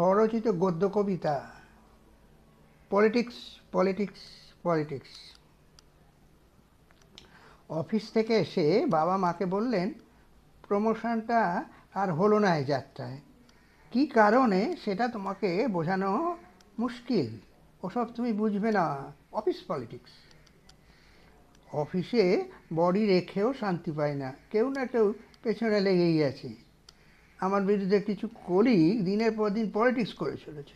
স্বরচিত গদ্য কবিতা। Politics politics politics. Office থেকে এসে বাবা মাকে বললেন, প্রমোশনটা আর হলো না এই যাত্রায়। কী কারণে সেটা তোমাকে বোঝানো মুশকিল? ওসব তুমি বুঝবে না। Office politics. অফিসে বডি রেখেও শান্তি পায় না। কেউ না কেউ পেছনে লেগেই আছে। আমার বিরুদ্ধে কিছু করি দিনের পর দিন পলিটিক্স করে চলেছে।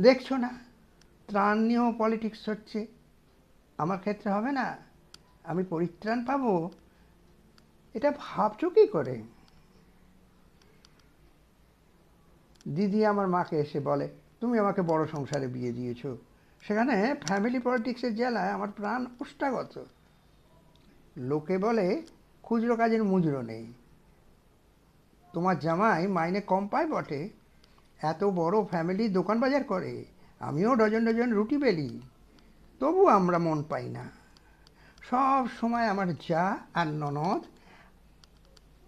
দেখছ না? ত্রাণ নিয়েও পলিটিক্স হচ্ছে। আমার ক্ষেত্রে হবে না। আমি পরিত্রাণ পাবো। এটা ভাবছ কী করে? দিদি আমার মাকে এসে বলে, তুমি আমাকে বড় সংসারে বিয়ে দিয়েছ। সেখানে ফ্যামিলি পলিটিক্সের জেলায় আমার প্রাণ উষ্টাগত লোকে বলে খুচরো কাজের মুজরো নেই। তোমার জামাই মাইনে কম পায় বটে। এত বড় ফ্যামিলি দোকান বাজার করে, আমিও ডজন ডজন রুটি বেলি। তবু আমরা মন পাই না। সব সময় আমার যা আর ননদ,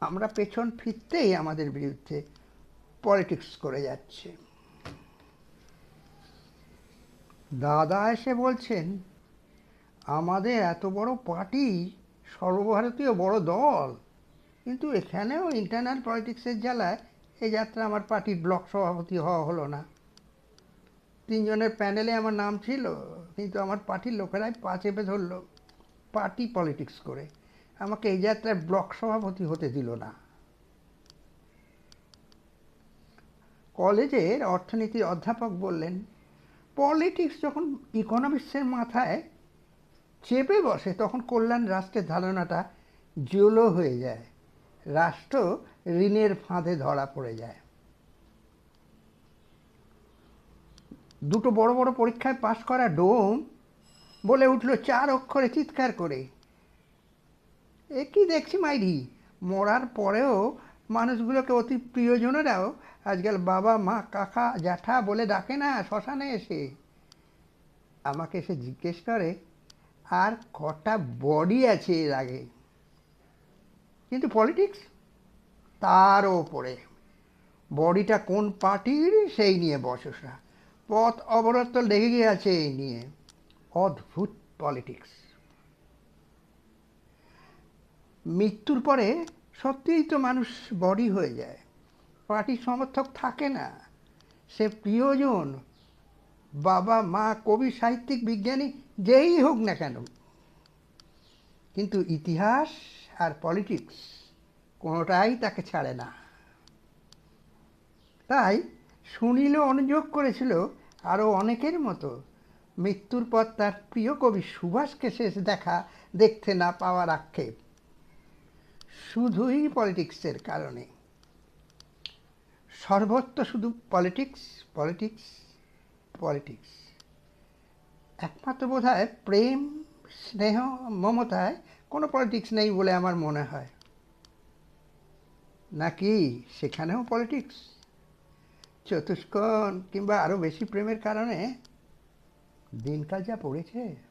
আমরা পেছন ফিরতেই আমাদের বিরুদ্ধে পলিটিক্স করে যাচ্ছে। দাদা এসে বলছেন, আমাদের এত বড় পার্টি সর্বভারতীয় বড় দল। কিন্তু এখানেও ইন্টারনাল পলিটিক্সের জ্বালায় এই যাত্রা আমার পার্টির ব্লক সভাপতি হওয়া হলো না। তিনজনের প্যানেলে আমার নাম ছিল, কিন্তু আমার পার্টির লোকেরাই পা চেপে ধরলো পার্টি পলিটিক্স করে। আমাকে এই যাত্রায় ব্লক সভাপতি হতে দিল না। কলেজের অর্থনীতির অধ্যাপক বললেন পলিটিক্স যখন ইকোনমিক্সের মাথায় চেপে বসে তখন কল্যাণ রাষ্ট্রের ধারণাটা জোলো হয়ে যায়। রাষ্ট্র ঋণের ফাঁদে ধরা পড়ে যায়। দুটো বড় বড় পরীক্ষায় পাশ করা ডোম বলে উঠল চার অক্ষরে চিৎকার করে। এ কি দেখছি মাইরি? মরার পরেও মানুষগুলোকে অতি প্রিয়জনেরাও আজকাল বাবা, মা, কাকা, জ্যাঠা বলে ডাকে না, শ্মশানে এসে। আমাকে এসে জিজ্ঞেস করে আর কটা বডি আছে এর আগে? কিন্তু পলিটিক্স তার ওপরে। বডিটা কোন পার্টির? সেই নিয়ে বসসা পথ অবরোধ তো লেগে গিয়েছে এই নিয়ে। অদ্ভুত পলিটিক্স মৃত্যুর পরে সত্যিই তো মানুষ বডি হয়ে যায়। পার্টির সমর্থক থাকে না। সে প্রিয়জন বাবা, মা, কবি, সাহিত্যিক, বিজ্ঞানী, যেই হোক না কেন। কিন্তু ইতিহাস আর পলিটিক্স কোনোটাই তাকে ছাড়ে না। তাই সুনীল অনুযোগ করেছিল আরও অনেকের মতো। মৃত্যুর পর তার প্রিয় কবি সুভাষকে শেষ দেখা দেখতে না পাওয়ার আক্ষেপ। শুধুই পলিটিক্সের কারণে। সর্বত্র শুধু পলিটিক্স পলিটিক্স। পলিটিক্স। একমাত্র বোধ প্রেম, স্নেহ, মমতায় কোনো পলিটিক্স নেই বলে আমার মনে হয়। নাকি সেখানেও পলিটিক্স? চতুষ্কোণ কিংবা আরও বেশি প্রেমের কারণে দিনকাল যা পড়েছে।